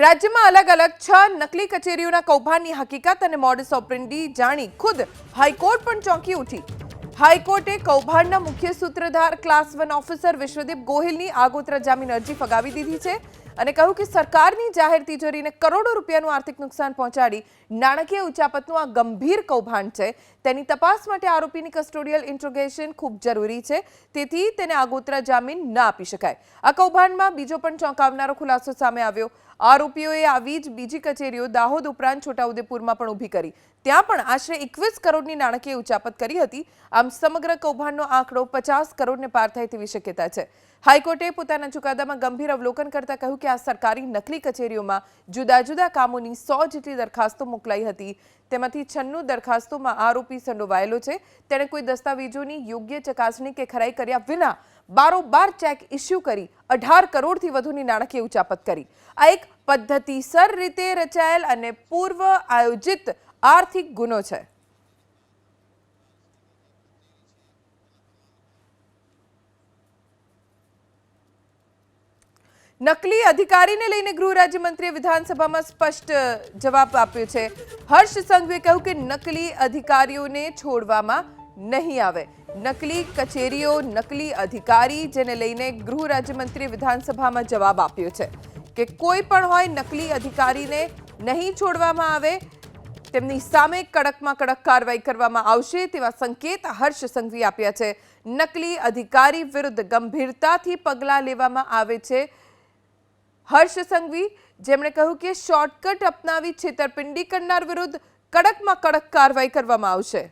રાજ્યમાં અલગ અલગ છ નકલી કચેરીઓના કૌભાંડની હકીકત અને મોડસ ઓપરેન્ડી જાણી ખુદ હાઈકોર્ટ પણ ચોંકી ઉઠી. હાઈકોર્ટે કૌભાંડના મુખ્ય સૂત્રધાર ક્લાસ વન ઓફિસર વિશ્વદીપ ગોહિલની આગોતરા જામીન અરજી ફગાવી દીધી છે અને કહ્યું કે સરકારની જાહેર તિજોરીને કરોડો રૂપિયાનું આર્થિક નુકસાન પહોંચાડી નાણાકીય ઉચાપતનું આ ગંભીર કૌભાંડ છે. તેની તપાસ માટે આરોપીની કસ્ટોડિયલ ઇન્ટ્રોગેશન ખૂબ જરૂરી છે. તેથી તેને આગોતરા જામીન ના આપી શકાય. આ કૌભાંડમાં બીજો પણ ચોંકાવનારો ખુલાસો સામે આવ્યો. આરોપીઓએ આવી જ બીજી કચેરીઓ દાહોદ ઉપરાંત છોટાઉદેપુરમાં પણ ઊભી કરી. ત્યાં પણ આશરે એકવીસ કરોડની નાણાકીય ઉચાપત કરી હતી. આમ સમગ્ર કૌભાંડનો આંકડો પચાસ કરોડને પાર થાય તેવી શક્યતા છે. હાઈકોર્ટે પોતાના ચુકાદામાં ગંભીર અવલોકન કરતા કહ્યું કે આ સરકારી નકલી કચેરીઓમાં જુદા જુદા કામોની સો જેટલી દરખાસ્તો મોકલાઈ હતી. તેમાંથી છન્નું દરખાસ્તોમાં આરોપી સંડોવાયેલો છે. તેણે કોઈ દસ્તાવેજોની યોગ્ય ચકાસણી કે ખરાઈ કર્યા વિના બારોબાર ચેક ઇસ્યુ કરી અઢાર કરોડથી વધુની નાણાકીય ઉચાપત કરી. આ એક પદ્ધતિસર રીતે રચાયેલ અને પૂર્વ આયોજિત આર્થિક ગુનો છે. નકલી અધિકારીને લઈને ગૃહ રાજ્યમંત્રીએ વિધાનસભામાં સ્પષ્ટ જવાબ આપ્યો છે. હર્ષ સંઘવીએ કહ્યું કે નકલી અધિકારીઓને છોડવામાં નહીં આવે. નકલી કચેરીઓ, નકલી અધિકારી જેને લઈને ગૃહ રાજ્યમંત્રીએ વિધાનસભામાં જવાબ આપ્યો છે કે કોઈ પણ હોય નકલી અધિકારીને નહીં છોડવામાં આવે, તેમની સામે કડકમાં કડક કાર્યવાહી કરવામાં આવશે તેવા સંકેત હર્ષ સંઘવી આપ્યા છે. નકલી અધિકારી વિરુદ્ધ ગંભીરતાથી પગલાં લેવામાં આવે છે હર્ષ સંઘવી, જેમણે કહ્યું કે શોર્ટકટ અપનાવી છેતરપિંડી કરનાર વિરુદ્ધ કડકમાં કડક કાર્યવાહી કરવામાં આવશે.